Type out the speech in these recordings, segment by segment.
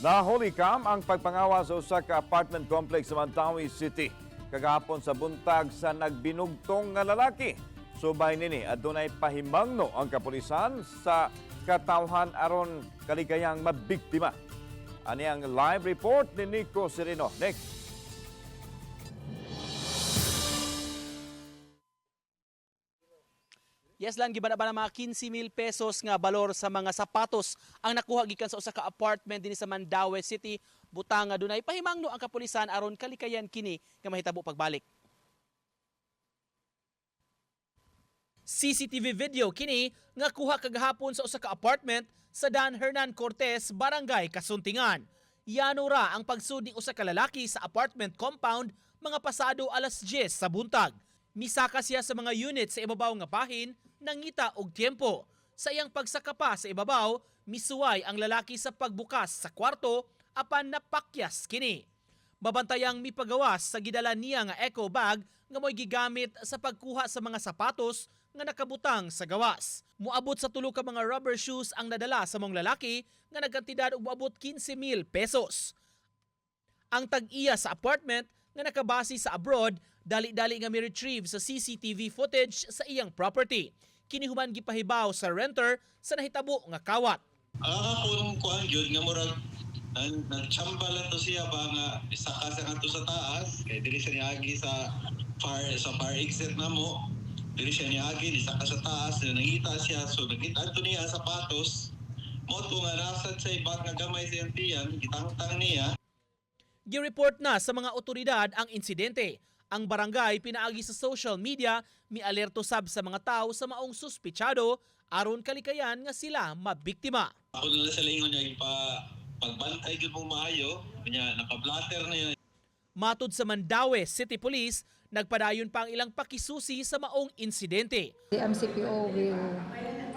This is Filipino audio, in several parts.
Nahuli kam ang pagpangawa sa usa ka apartment complex sa Mantawi City kagahapon sa buntag sa nagbinugtong nga lalaki. Subay nini adunay pahimangno ang kapulisan sa katawhan aron kaligayang mabiktima. Ani ang live report ni Nico Sereno. Next. Yes lang gibana ba na mga 15 mil pesos nga balor sa mga sapatos ang nakuha gikan sa usa ka apartment dinhi sa Mandaue City butang nga dunay pahimangno ang kapulisan aron kalikayan kini nga mahitabo pagbalik. CCTV video kini nga kuha kagahapon sa usa ka apartment sa Dan Hernan Cortez, Barangay Kasuntingan. Yano ra ang pagsud ni usa ka lalaki sa apartment compound mga pasado alas 10 sa buntag. Misaka siya sa mga unit sa ibabaw nga bahin nangita og tiempo. Sa iyang pagsakapa sa ibabaw, misuway ang lalaki sa pagbukas sa kwarto apan napakyas kini. Babantayang mipagawas sa gidala niya nga eco bag nga mo'y gigamit sa pagkuha sa mga sapatos nga nakabutang sa gawas. Muabot sa tulo ka mga rubber shoes ang nadala sa mong lalaki nga nagkantidad og moabot 15 mil pesos. Ang tag-iya sa apartment nga nakabase sa abroad, dali-dali nga mi-retrieve sa CCTV footage sa iyang property. Kinihuman gipahibaw sa renter sa nahitabo nga kawat. Akakapon ko ang yun nga murag nagchamba lang to siya ba nga isaka sa kanto sa taas kay dili siya niagi sa far sa far exit na mo dili siya niagi isaka sa taas na nangita siya so nagita to niya ang sapatos mo to nga nasad sa ibang nga gamay sa tiyan gitangtang niya Gireport na sa mga otoridad ang insidente. Ang barangay pinaagi sa social media, mi-alerto sab sa mga tao sa maong suspitsado aron kalikayan nga sila mabiktima. ako na sa lingon niya ipa pagbantay gyud mo maayo kanya naka-blatter na yun Matod sa Mandaue City Police, nagpadayon pa ang ilang pakisusi sa maong insidente. The MCPO will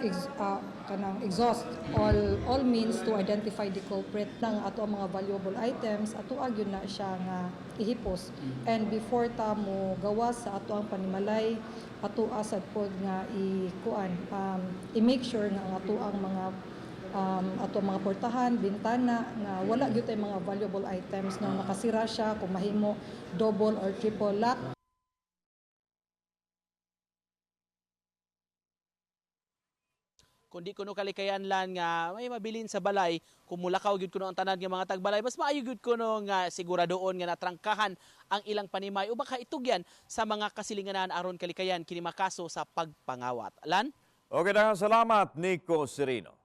ex, uh, kanang exhaust all all means to identify the culprit ng ato ang mga valuable items ato agyon na siya nga ihipos. And before ta mo gawas sa ato ang panimalay ato asad pod nga i-kuan um, i-make sure nga ang ato ang mga um, ato ang mga portahan, bintana nga wala gyud tay mga valuable items na nakasira siya kung mahimo double or triple lock kundi kuno kalikayan lan nga may mabilin sa balay. Kung mulakaw gyud kuno ang tanan nga mga tagbalay mas maayo gyud kuno nga siguradoon nga natrangkahan ang ilang panimay o baka itugyan sa mga kasilinganan aron kalikayan kini makaso sa pagpangawat. Lan? Okay na salamat Nico Sereno.